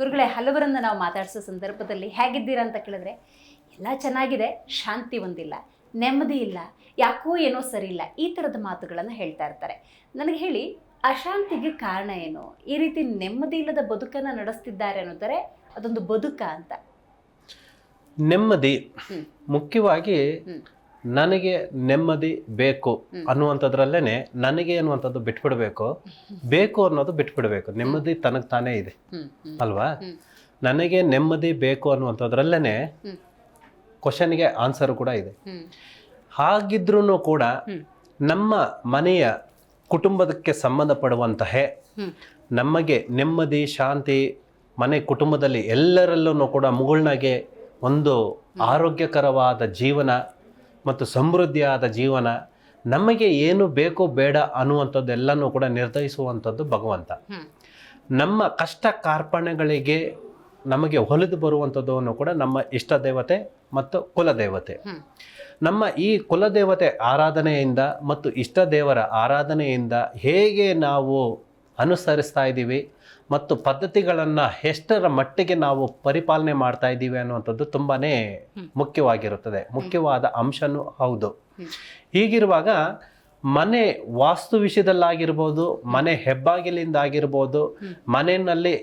ಗುರುಗಳೇ ಹಲವರನ್ನು ನಾವು ಮಾತಾಡಿಸೋ ಸಂದರ್ಭದಲ್ಲಿ ಹೇಗಿದ್ದೀರಾ ಅಂತ ಕೇಳಿದ್ರೆ ಎಲ್ಲ ಚೆನ್ನಾಗಿದೆ ಶಾಂತಿ ಒಂದಿಲ್ಲ ನೆಮ್ಮದಿ ಇಲ್ಲ ಯಾಕೋ ಏನೋ ಸರಿ ಇಲ್ಲ ಈ ಥರದ ಮಾತುಗಳನ್ನು ಹೇಳ್ತಾ ಇರ್ತಾರೆ. ನನಗೆ ಹೇಳಿ ಅಶಾಂತಿಗೆ ಕಾರಣ ಏನು? ಈ ರೀತಿ ನೆಮ್ಮದಿ ಇಲ್ಲದ ಬದುಕನ್ನು ನಡೆಸ್ತಿದ್ದಾರೆ ಅನ್ನೋದರೆ ಅದೊಂದು ಬದುಕ ಅಂತ. ನೆಮ್ಮದಿ ಮುಖ್ಯವಾಗಿ. ನನಗೆ ನೆಮ್ಮದಿ ಬೇಕು. ಅನ್ನುವಂಥದ್ರಲ್ಲೇನೆ ನನಗೆ ಅನ್ನುವಂಥದ್ದು ಬಿಟ್ಬಿಡ್ಬೇಕು ಬೇಕು ಅನ್ನೋದು ಬಿಟ್ಬಿಡ್ಬೇಕು. ನೆಮ್ಮದಿ ತನಗೆ ತಾನೇ ಇದೆ. ಅಲ್ವಾ? ನನಗೆ ನೆಮ್ಮದಿ ಬೇಕು ಅನ್ನುವಂಥದ್ರಲ್ಲೇನೆ. ಕ್ವಶನ್ಗೆ ಆನ್ಸರ್ ಕೂಡ ಇದೆ. ಹಾಗಿದ್ರೂ ಕೂಡ ನಮ್ಮ ಮನೆಯ ಕುಟುಂಬದಕ್ಕೆ ಸಂಬಂಧಪಡುವಂತಹ. ನಮಗೆ ನೆಮ್ಮದಿ ಶಾಂತಿ ಮನೆ ಕುಟುಂಬದಲ್ಲಿ ಎಲ್ಲರಲ್ಲೂ ಕೂಡ ಮುಗುಳ್ನಾಗೆ ಒಂದು ಆರೋಗ್ಯಕರವಾದ ಜೀವನ ಮತ್ತು ಸಮೃದ್ಧಿಯಾದ ಜೀವನ ನಮಗೆ ಏನು ಬೇಕೋ ಬೇಡ ಅನ್ನುವಂಥದ್ದೆಲ್ಲನೂ ಕೂಡ ನಿರ್ಧರಿಸುವಂಥದ್ದು ಭಗವಂತ. ನಮ್ಮ ಕಷ್ಟ ಕಾರ್ಪಣೆಗಳಿಗೆ ನಮಗೆ ಹೊಲಿದು ಬರುವಂಥದ್ದನ್ನು ಕೂಡ ನಮ್ಮ ಇಷ್ಟ ದೇವತೆ ಮತ್ತು ಕುಲದೇವತೆ. ನಮ್ಮ ಈ ಕುಲದೇವತೆ ಆರಾಧನೆಯಿಂದ ಮತ್ತು ಇಷ್ಟ ದೇವರ ಆರಾಧನೆಯಿಂದ ಹೇಗೆ ನಾವು ಅನುಸರಿಸ್ತಾ ಇದ್ದೀವಿ ಮತ್ತು ಪದ್ಧತಿಗಳನ್ನು ಎಷ್ಟರ ಮಟ್ಟಿಗೆ ನಾವು ಪರಿಪಾಲನೆ ಮಾಡ್ತಾ ಇದ್ದೀವಿ ಅನ್ನುವಂಥದ್ದು ತುಂಬಾ ಮುಖ್ಯವಾಗಿರುತ್ತದೆ. ಮುಖ್ಯವಾದ ಅಂಶನೂ ಹೌದು. ಹೀಗಿರುವಾಗ ಮನೆ ವಾಸ್ತು ವಿಷಯದಲ್ಲಾಗಿರ್ಬೋದು ಮನೆ ಹೆಬ್ಬಾಗಿಲಿಂದ ಆಗಿರ್ಬೋದು ಮನೆಯಲ್ಲಿ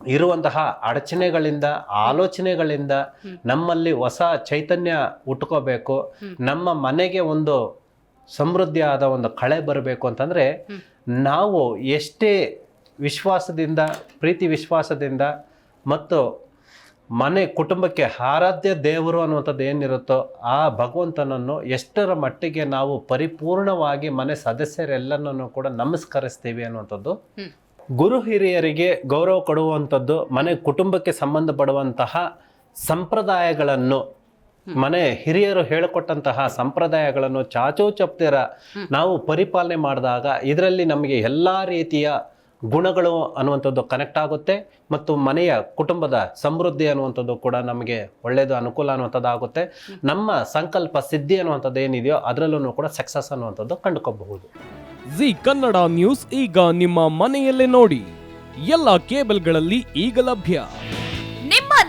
ಇರುವಂತಹ ಅಡಚಣೆಗಳಿಂದ ಆಲೋಚನೆಗಳಿಂದ ನಮ್ಮಲ್ಲಿ ಹೊಸ ಚೈತನ್ಯ ಉಟ್ಕೋಬೇಕು. ನಮ್ಮ ಮನೆಗೆ ಒಂದು ಸಮೃದ್ಧಿಯಾದ ಒಂದು ಕಳೆ ಬರಬೇಕು ಅಂತಂದರೆ ನಾವು ಎಷ್ಟೇ ವಿಶ್ವಾಸದಿಂದ, ಪ್ರೀತಿ ವಿಶ್ವಾಸದಿಂದ ಮತ್ತು ಮನೆ ಕುಟುಂಬಕ್ಕೆ ಆರಾಧ್ಯ ದೇವರು ಅನ್ನುವಂಥದ್ದು ಏನಿರುತ್ತೋ ಆ ಭಗವಂತನನ್ನು ಎಷ್ಟರ ಮಟ್ಟಿಗೆ ನಾವು ಪರಿಪೂರ್ಣವಾಗಿ ಮನೆ ಸದಸ್ಯರೆಲ್ಲರನ್ನು ಕೂಡ ನಮಸ್ಕರಿಸ್ತೀವಿ ಅನ್ನುವಂಥದ್ದು. ಗುರು ಹಿರಿಯರಿಗೆ ಗೌರವ ಕೊಡುವಂಥದ್ದು, ಮನೆ ಕುಟುಂಬಕ್ಕೆ ಸಂಬಂಧಪಡುವಂತಹ ಸಂಪ್ರದಾಯಗಳನ್ನು ಮನೆ ಹಿರಿಯರು ಹೇಳಿಕೊಟ್ಟಂತಹ ಸಂಪ್ರದಾಯಗಳನ್ನು ಚಾಚೋ ಚಪ್ತಿರ ನಾವು ಪರಿಪಾಲನೆ ಮಾಡಿದಾಗ ಇದರಲ್ಲಿ ನಮಗೆ ಎಲ್ಲ ರೀತಿಯ ಗುಣಗಳು ಅನ್ನುವಂಥದ್ದು ಕನೆಕ್ಟ್ ಆಗುತ್ತೆ ಮತ್ತು ಮನೆಯ ಕುಟುಂಬದ ಸಮೃದ್ಧಿ ಅನ್ನುವಂಥದ್ದು ಕೂಡ ನಮಗೆ ಒಳ್ಳೆಯದು ಅನುಕೂಲ ಅನ್ನುವಂಥದ್ದು ಆಗುತ್ತೆ. ನಮ್ಮ ಸಂಕಲ್ಪ ಸಿದ್ಧಿ ಅನ್ನುವಂಥದ್ದು ಏನಿದೆಯೋ ಅದರಲ್ಲೂ ಕೂಡ ಸಕ್ಸಸ್ ಅನ್ನುವಂಥದ್ದು ಕಂಡುಕೋಬಹುದು ಜಿ ಕನ್ನಡ ನ್ಯೂಸ್ ಈಗ ನಿಮ್ಮ ಮನೆಯಲ್ಲೇ ನೋಡಿ. ಎಲ್ಲ ಕೇಬಲ್ಗಳಲ್ಲಿ ಈಗ ಲಭ್ಯ.